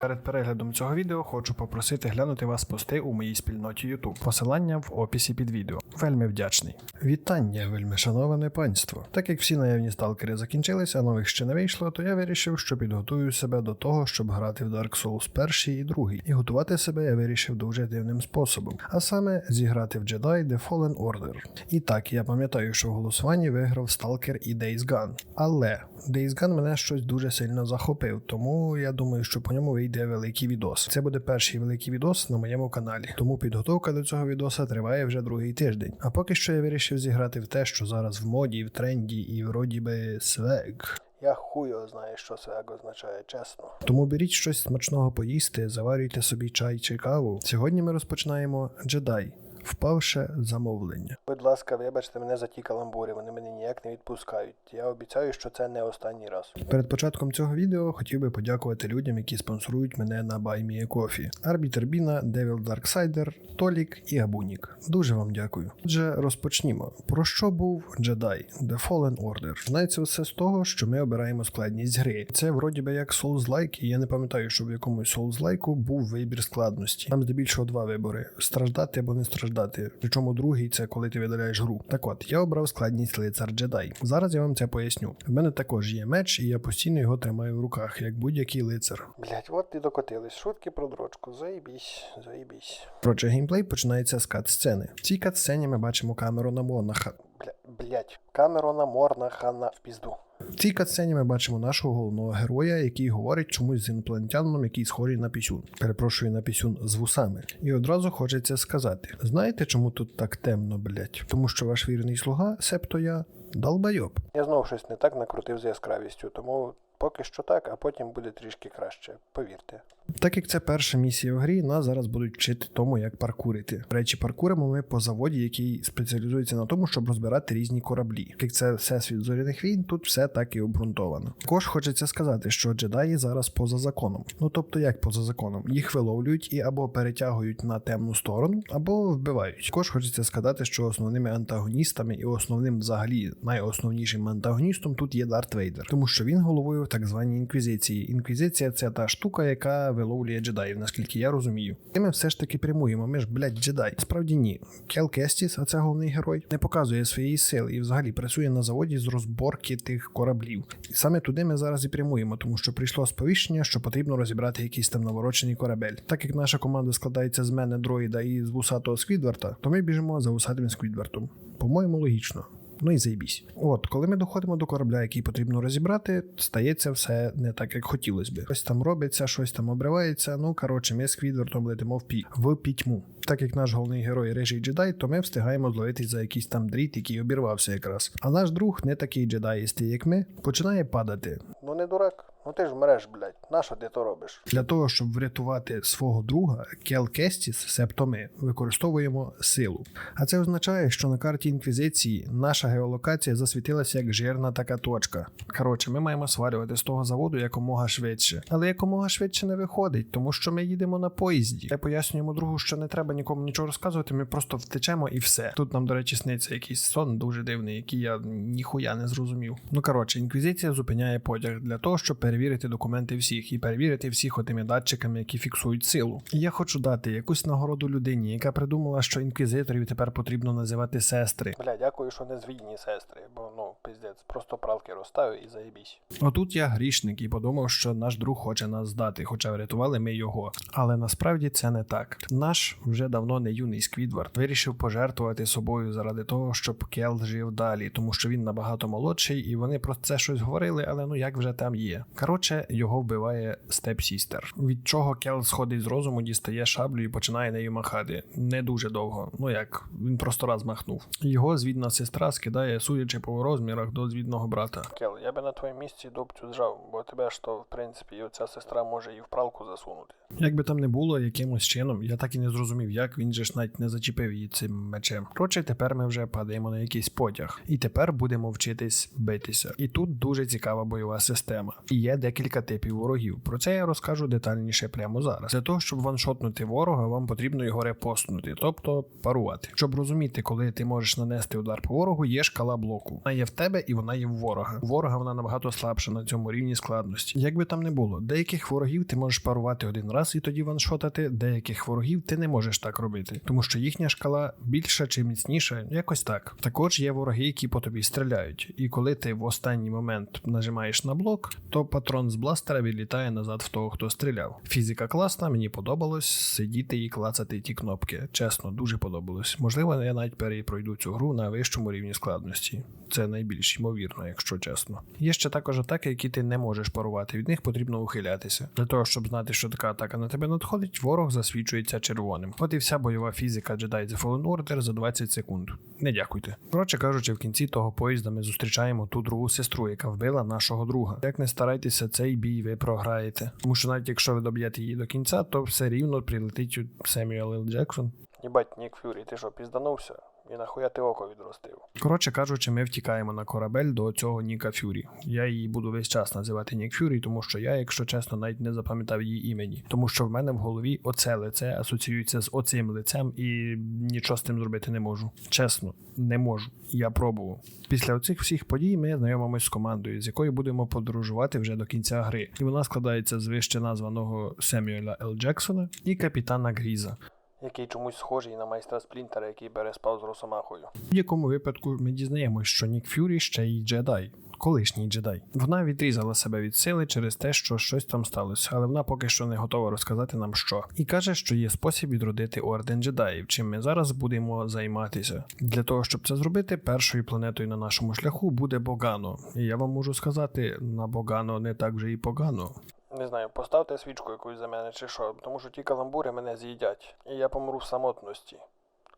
Перед переглядом цього відео хочу попросити глянути вас пости у моїй спільноті YouTube. Посилання в описі під відео. Вельми вдячний. Вітання, вельми шановане панство. Так як всі наявні сталкери закінчилися, а нових ще не вийшло, то я вирішив, що підготую себе до того, щоб грати в Dark Souls перший і другий. І готувати себе я вирішив дуже дивним способом, а саме зіграти в Jedi The Fallen Order. І так, я пам'ятаю, що в голосуванні виграв Stalker і Days Gone. Але Days Gone мене щось дуже сильно захопив, тому я думаю, що по ньому вийде великий відос. Це буде перший великий відос на моєму каналі. Тому підготовка до цього відоса триває вже другий тиждень. А поки що я вирішив зіграти в те, що зараз в моді, в тренді і вроді би свег. Я хуйо знаю, що свег означає, чесно. Тому беріть щось смачного поїсти, заварюйте собі чай чи каву. Сьогодні ми розпочинаємо джедай. Впавше замовлення. Будь ласка, вибачте мене за ті каламбури, вони мене ніяк не відпускають. Я обіцяю, що це не останній раз. Перед початком цього відео хотів би подякувати людям, які спонсорують мене на BuyMeACoffee. Арбітер Біна, Девіл Дарксайдер, Толік і Абунік. Дуже вам дякую. Отже, розпочнімо. Про що був Jedi The Fallen Order? Починається все з того, що ми обираємо складність гри. Це вроді би як Souls-like, і я не пам'ятаю, що в якомусь Souls-like був вибір складності. Там здебільшого два вибори: страждати або не страждати. Причому другий це коли ти видаляєш гру. Так от, я обрав складність лицар джедай. Зараз я вам це поясню. В мене також є меч, і я постійно його тримаю в руках, як будь-який лицар. Блять, от і докотились. Шутки про дрочку. Заїбісь, заїбісь. Коротше, геймплей починається з кат-сцени. В цій кат-сцені ми бачимо камеру на Монаха. Блять, камеру на Морнаха на в пізду. В цій катсцені ми бачимо нашого головного героя, який говорить чомусь з інопланетянином, який схожий на пісюн. Перепрошую на пісюн з вусами. І одразу хочеться сказати: знаєте, чому тут так темно, блять? Тому що ваш вірний слуга, септо я, долбайоб. Я знову щось не так накрутив з яскравістю, тому поки що так, а потім буде трішки краще, повірте. Так як це перша місія в грі, нас зараз будуть вчити тому, як паркурити. Речі, паркуримо ми по заводі, який спеціалізується на тому, щоб розбирати різні кораблі. Як це всесвіт зоряних війн, тут все так і обґрунтовано. Також хочеться сказати, що джедаї зараз поза законом. Ну тобто, як поза законом, їх виловлюють і або перетягують на темну сторону, або вбивають. Також хочеться сказати, що основними антагоністами і основним, взагалі, найосновнішим антагоністом тут є Дарт Вейдер, тому що він головою так званій інквізиції. Інквізиція це та штука, яка виловлює джедаїв, наскільки я розумію. І ми все ж таки прямуємо. Ми ж, блядь, джедай. Справді ні. Кел Кестіс, а це головний герой, не показує своєї сили і взагалі працює на заводі з розборки тих кораблів. І саме туди ми зараз і прямуємо, тому що прийшло сповіщення, що потрібно розібрати якийсь там наворочений корабель. Так як наша команда складається з мене дроїда і з вусатого Сквідварта, то ми біжимо за вусатим Сквідвартом. По-моєму, логічно. Ну і заїбісь. От, коли ми доходимо до корабля, який потрібно розібрати, стається все не так, як хотілося би. Щось там робиться, щось там обривається. Ну коротше, ми з Квідвертом летимо в пі в пітьму. Так як наш головний герой режий джедай, то ми встигаємо зловитись за якийсь там дріт, який обірвався якраз. А наш друг, не такий джедаїстий, як ми, починає падати. Ну не дурак. Ну ти ж мреш, блядь, нащо ти то робиш? Для того, щоб врятувати свого друга, Кел Кестіс, себто ми, використовуємо силу. А це означає, що на карті інквізиції наша геолокація засвітилася як жирна така точка. Коротше, ми маємо свалювати з того заводу якомога швидше. Але якомога швидше не виходить, тому що ми їдемо на поїзді. Я пояснюємо другу, що не треба нікому нічого розказувати, ми просто втечемо і все. Тут нам, до речі, сниться якийсь сон дуже дивний, який я ніхуя не зрозумів. Ну коротше, інквізиція зупиняє потяг для того, щоб перевірити документи всіх і перевірити всіх отими датчиками, які фіксують силу. І я хочу дати якусь нагороду людині, яка придумала, що інквізиторів тепер потрібно називати сестри. Бля, дякую, що не звільні сестри, бо ну пиздець, просто пралки розставив і заєбісь. Отут я грішник і подумав, що наш друг хоче нас здати, хоча врятували ми його. Але насправді це не так. Наш вже давно не юний Сквідвард вирішив пожертвувати собою заради того, щоб Кел жив далі, тому що він набагато молодший, і вони про це щось говорили, але ну як вже там є. Коротше, його вбиває степ-сістер, від чого Кел сходить з розуму, дістає шаблю і починає нею махати. Не дуже довго. Ну як він просто раз махнув. Його звідна сестра скидає, судячи по розмірах, до звідного брата. Кел, я би на твоєму місці дубцю зжав, бо тебе ж то, в принципі, і оця сестра може і в пралку засунути. Як би там не було, якимось чином, я так і не зрозумів, як він же ж навіть не зачепив її цим мечем. Коротше, тепер ми вже падаємо на якийсь потяг, і тепер будемо вчитись битися. І тут дуже цікава бойова система. І є декілька типів ворогів. Про це я розкажу детальніше прямо зараз. Для того, щоб ваншотнути ворога, вам потрібно його репостнути, тобто парувати. Щоб розуміти, коли ти можеш нанести удар по ворогу, є шкала блоку. Вона є в тебе і вона є в ворога. У ворога вона набагато слабша на цьому рівні складності. Як би там не було, деяких ворогів ти можеш парувати один раз і тоді ваншотати, деяких ворогів ти не можеш так робити, тому що їхня шкала більша чи міцніша, якось так. Також є вороги, які по тобі стріляють, і коли ти в останній момент нажимаєш на блок, то патрон з бластера відлітає назад в того, хто стріляв. Фізика класна, мені подобалось сидіти і клацати ті кнопки. Чесно, дуже подобалось. Можливо, я навіть перепройду цю гру на вищому рівні складності. Це найбільш ймовірно, якщо чесно. Є ще також атаки, які ти не можеш парувати. Від них потрібно ухилятися. Для того, щоб знати, що така атака на тебе надходить, ворог засвічується червоним. От і вся бойова фізика Jedi The Fallen Order за 20 секунд. Не дякуйте. Коротше кажучи, в кінці того поїзда ми зустрічаємо ту другу сестру, яка вбила нашого друга. Як не старайтеся, цей бій ви програєте. Тому що навіть якщо ви доб'єте її до кінця, то все рівно прилетить Семюел. Джексон. Їбать, Нік Фюрі, ти що, пізданувся? І нахуя ти око відростив? Коротше кажучи, ми втікаємо на корабель до цього Ніка Фюрі. Я її буду весь час називати Нік Фюрі, тому що я, якщо чесно, навіть не запам'ятав її імені. Тому що в мене в голові оце лице асоціюється з оцим лицем і нічого з тим зробити не можу. Чесно, не можу. Я пробував. Після оцих всіх подій ми знайомимось з командою, з якою будемо подорожувати вже до кінця гри. І вона складається з вище названого Семюеля Л. Джексона і капітана Гріза. Який чомусь схожий на майстра Сплінтера, який переспав з Росомахою. В будь-якому випадку ми дізнаємось, що Нік Фюрі ще й джедай. Колишній джедай. Вона відрізала себе від сили через те, що щось там сталося, але вона поки що не готова розказати нам що. І каже, що є спосіб відродити орден джедаїв, чим ми зараз будемо займатися. Для того, щоб це зробити, першою планетою на нашому шляху буде Богано. І я вам можу сказати, на Богано не так вже і погано. Не знаю, поставте свічку якусь за мене чи що, тому що ті каламбури мене з'їдять, і я помру в самотності.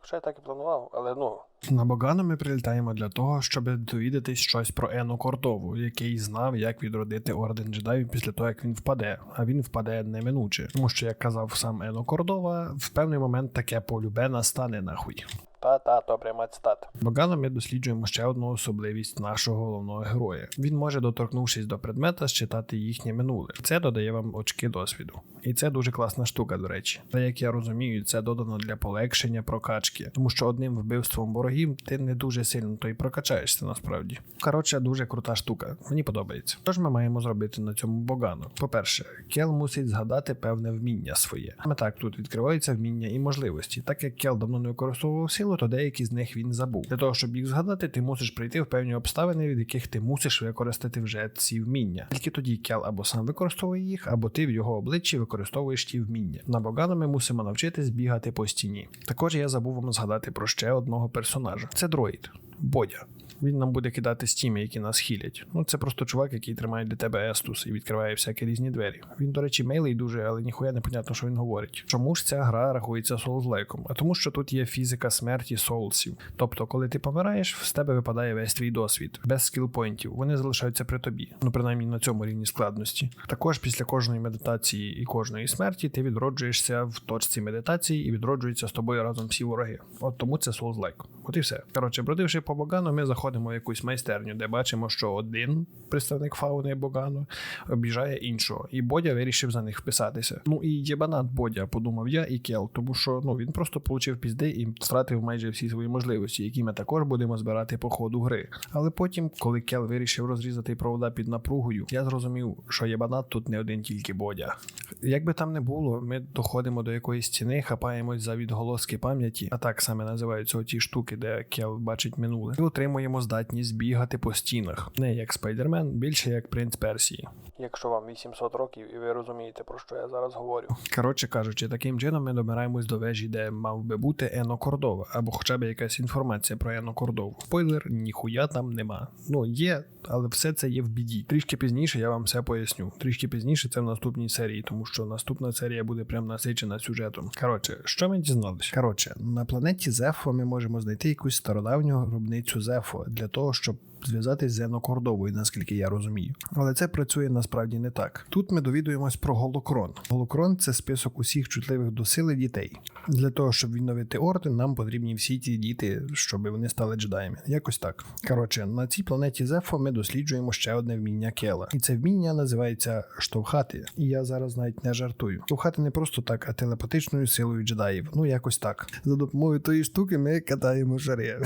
Хоча я так і планував, але ну, На Богано ми прилітаємо для того, щоб довідатись щось про Ену Кордову, який знав, як відродити орден джедаїв після того, як він впаде. А він впаде неминуче. Тому що, як казав сам Ено Кордова, в певний момент таке полюбе настане нахуй. та-та, добре мать стат. Богано ми досліджуємо ще одну особливість нашого головного героя. Він може, доторкнувшись до предмета, считати їхнє минуле. Це додає вам очки досвіду. І це дуже класна штука, до речі. Та як я розумію, це додано для полегшення прокачки, тому що одним вбивством ворогів ти не дуже сильно то й прокачаєшся насправді. Коротше, дуже крута штука. Мені подобається. Тож ми маємо зробити на цьому Богану. По-перше, Кел мусить згадати певне вміння своє. Саме так тут відкриваються вміння і можливості. Так як Кел давно не використовував силу, то деякі з них він забув. Для того, щоб їх згадати, ти мусиш прийти в певні обставини, від яких ти мусиш використати вже ці вміння. Тільки тоді Кел або сам використовує їх, або ти в його обличчі використовуєш ті вміння. На Богану ми мусимо навчитись бігати по стіні. Також я забув вам згадати про ще одного персонажа. Це дроїд. Бодя. Він нам буде кидати стіми, які нас хілять. Ну, це просто чувак, який тримає для тебе естус і відкриває всякі різні двері. Він, до речі, мейлий дуже, але ніхуя не понятно, що він говорить. Чому ж ця гра рахується соулзлайком? А тому, що тут є фізика смерті соулсів. Тобто, коли ти помираєш, з тебе випадає весь твій досвід, без скілпойнтів. Вони залишаються при тобі. Ну, принаймні на цьому рівні складності. Також після кожної медитації і кожної смерті ти відроджуєшся в точці медитації і відроджуються з тобою разом всі вороги. От тому це соулзлайк. От і все. Коротше, бродивши по Богану, ми заходимо в якусь майстерню, де бачимо, що один представник фауни Богану обіжає іншого, і Бодя вирішив за них вписатися. Ну і єбанат Бодя, подумав я і Кел, тому що ну він просто получив пізди і втратив майже всі свої можливості, які ми також будемо збирати по ходу гри. Але потім, коли Кел вирішив розрізати провода під напругою, я зрозумів, що єбанат тут не один тільки Бодя. Як би там не було, ми доходимо до якоїсь стіни, хапаємось за відголоски пам'яті, а так саме називаються оті штуки, де Кел бачить минуле, і отримуємо здатність бігати по стінах, не як спайдермен, більше як принц Персії. Якщо вам 800 років і ви розумієте, про що я зараз говорю. Коротше кажучи, таким чином ми добираємось до вежі, де мав би бути Ено Кордова, або хоча б якась інформація про Ено Кордову. Спойлер, ніхуя там нема. Ну є, але все це є в біді. Трішки пізніше я вам все поясню. Трішки пізніше це в наступній серії, тому що наступна серія буде прям насичена сюжетом. Коротше, що ми дізналися? Коротше, на планеті Зефо ми можемо знайти якусь стародавню гробницю Зефо для того, щоб зв'язатись з Зенокордовою, наскільки я розумію. Але це працює насправді не так. Тут ми довідуємось про голокрон. Голокрон це список усіх чутливих до сили дітей. Для того, щоб відновити орден, нам потрібні всі ці діти, щоб вони стали джедаями. Якось так. Коротше, на цій планеті Зефо ми досліджуємо ще одне вміння Кела. І це вміння називається штовхати. І я зараз навіть не жартую. Штовхати не просто так, а телепатичною силою джедаїв. Ну якось так. За допомогою тої штуки ми катаємо шари.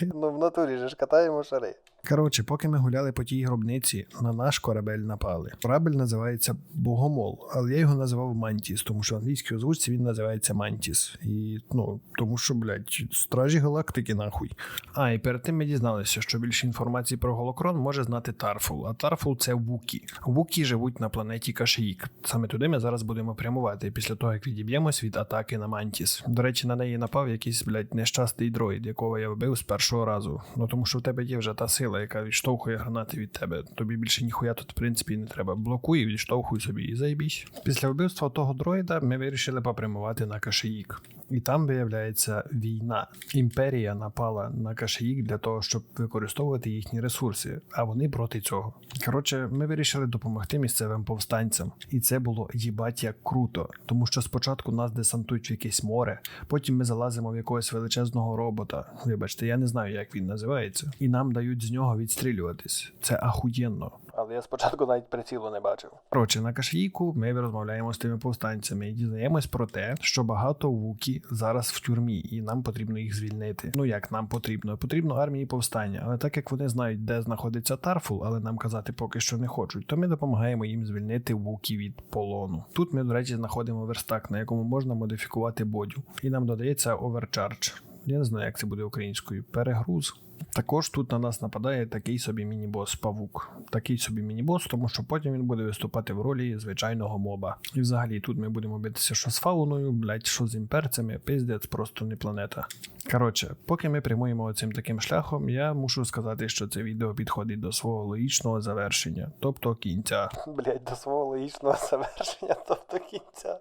Ну в натурі же ж катаємо шари. Коротше, поки ми гуляли по тій гробниці, на наш корабель напали. Корабель називається Богомол, але я його називав Мантіс, тому що в англійській озвучці він називається Мантіс. І ну, тому що, блядь, стражі галактики нахуй. А, і перед тим ми дізналися, що більше інформації про Голокрон може знати Тарфул. А Тарфул це Вукі. Вукі живуть на планеті Кашиїк. Саме туди ми зараз будемо прямувати після того, як відіб'ємось від атаки на Мантіс. До речі, на неї напав якийсь, блядь, нещастий дроїд, якого я вбив з першого разу. Ну тому що в тебе є вже та сила, яка відштовхує гранати від тебе. Тобі більше ніхуя тут, в принципі, не треба. Блокуй, відштовхуй собі і заїбісь. Після вбивства того дроїда ми вирішили попрямувати на Кашиїк. І там виявляється війна. Імперія напала на Кашиїк для того, щоб використовувати їхні ресурси, а вони проти цього. Коротше, ми вирішили допомогти місцевим повстанцям, і це було їбать як круто, тому що спочатку нас десантують в якесь море, потім ми залазимо в якогось величезного робота. Вибачте, я не знаю, як він називається, і нам дають з нього відстрілюватись. Це ахуєнно. Але я спочатку навіть прицілу не бачив. Коротше, на Кашїйку ми розмовляємо з тими повстанцями і дізнаємось про те, що багато вукі зараз в тюрмі, і нам потрібно їх звільнити. Ну як нам потрібно? Потрібно армії повстання. Але так як вони знають, де знаходиться Тарфул, але нам казати поки що не хочуть, то ми допомагаємо їм звільнити вукі від полону. Тут ми, до речі, знаходимо верстак, на якому можна модифікувати бодю, і нам додається оверчардж. Я не знаю, як це буде українською. Перегруз. Також тут на нас нападає такий собі міні-бос павук. Такий собі міні-бос, тому що потім він буде виступати в ролі звичайного моба. І взагалі тут ми будемо битися що з фауною, блять, що з імперцями, пиздець, просто не планета. Коротше, поки ми прямуємо цим таким шляхом, я мушу сказати, що це відео підходить до свого логічного завершення, тобто кінця. Блять, до свого логічного завершення, тобто кінця.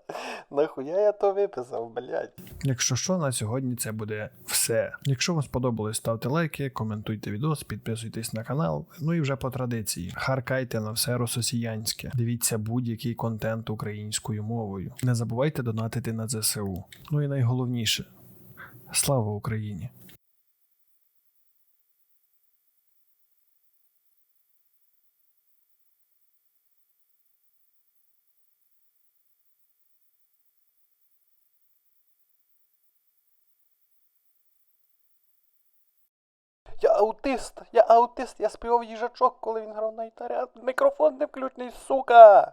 Нахуя я то виписав, блять. Якщо що, на сьогодні це буде все. Якщо вам сподобалось, ставте лайки, коментуйте відос, підписуйтесь на канал. Ну і вже по традиції. Харкайте на все рососіянське. Дивіться будь-який контент українською мовою. Не забувайте донатити на ЗСУ. Ну і найголовніше слава Україні! Я аутист, я аутист, я співав їжачок, коли він грав на гітарі, мікрофон не включений, сука!